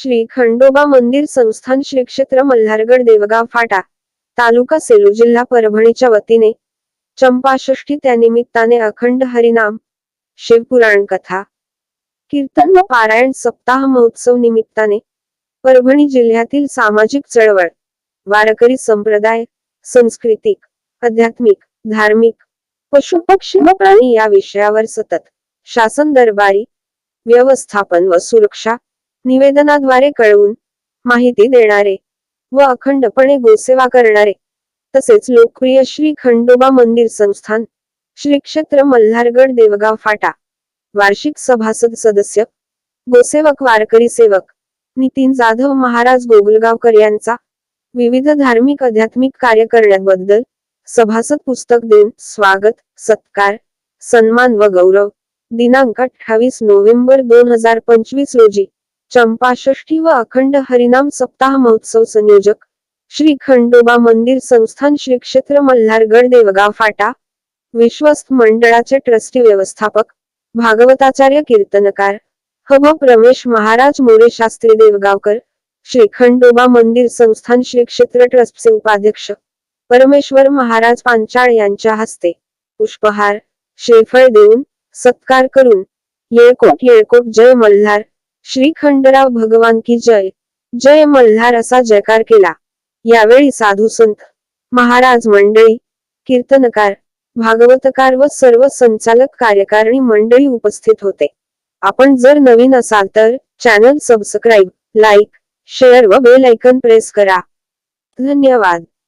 श्री खंडोबा मंदिर संस्थान श्री क्षेत्र मल्हारगड देवगाव फाटा तालुका सेलू जिल्हा परभणीच्या वतीने चंपाषष्ठी त्यानिमित्ताने अखंड हरिनाम शिवपुराण कथा कीर्तन व पारायण सप्ताह महोत्सव निमित्ताने परभणी जिल्ह्यातील सामाजिक चळवळ वारकरी संप्रदाय सांस्कृतिक आध्यात्मिक धार्मिक पशुपक्षी व प्राणी या विषयावर सतत शासन दरबारी व्यवस्थापन व सुरक्षा निवेदनाद्वारे कळवून माहिती देणारे व अखंडपणे गोसेवा करणारे तसेच लोकप्रिय श्री खंडोबा मंदिर संस्थान श्री क्षेत्र मल्हारगड देवगाव फाटा वार्षिक सभासद सदस्य गोसेवक वारकरी सेवक नितीन जाधव महाराज गोगलगावकर यांचा विविध धार्मिक आध्यात्मिक कार्य करण्याबद्दल सभासद पुस्तक देऊन स्वागत सत्कार सन्मान व गौरव. दिनांक अठ्ठावीस नोव्हेंबर दोन हजार पंचवीस रोजी चंपाषष्ठी व अखंड हरिनाम सप्ताह महोत्सव संयोजक श्री खंडोबा मंदिर संस्थान श्री क्षेत्र मल्हारगड देवगाव फाटा विश्वस्त मंडळाचे ट्रस्टी व्यवस्थापक भागवताचार्य कीर्तनकार हभ प्रमेश महाराज मोरे शास्त्री देवगावकर श्री खंडोबा मंदिर संस्थान श्री क्षेत्र ट्रस्टचे उपाध्यक्ष परमेश्वर महाराज पांचाळ यांच्या हस्ते पुष्पहार श्रीफळ देऊन सत्कार करून येळकोट येळकोट जय मल्हार. श्री खंडराव भगवान की जय. जय मल्हार असा जयकार केला. यावेळी साधू संत महाराज मंडळी कीर्तनकार भागवतकार व सर्व संचालक कार्यकारिणी मंडळी उपस्थित होते. आपण जर नवीन असाल तर चॅनल सबस्क्राईब लाईक शेअर व बेल ऐकन प्रेस करा. धन्यवाद.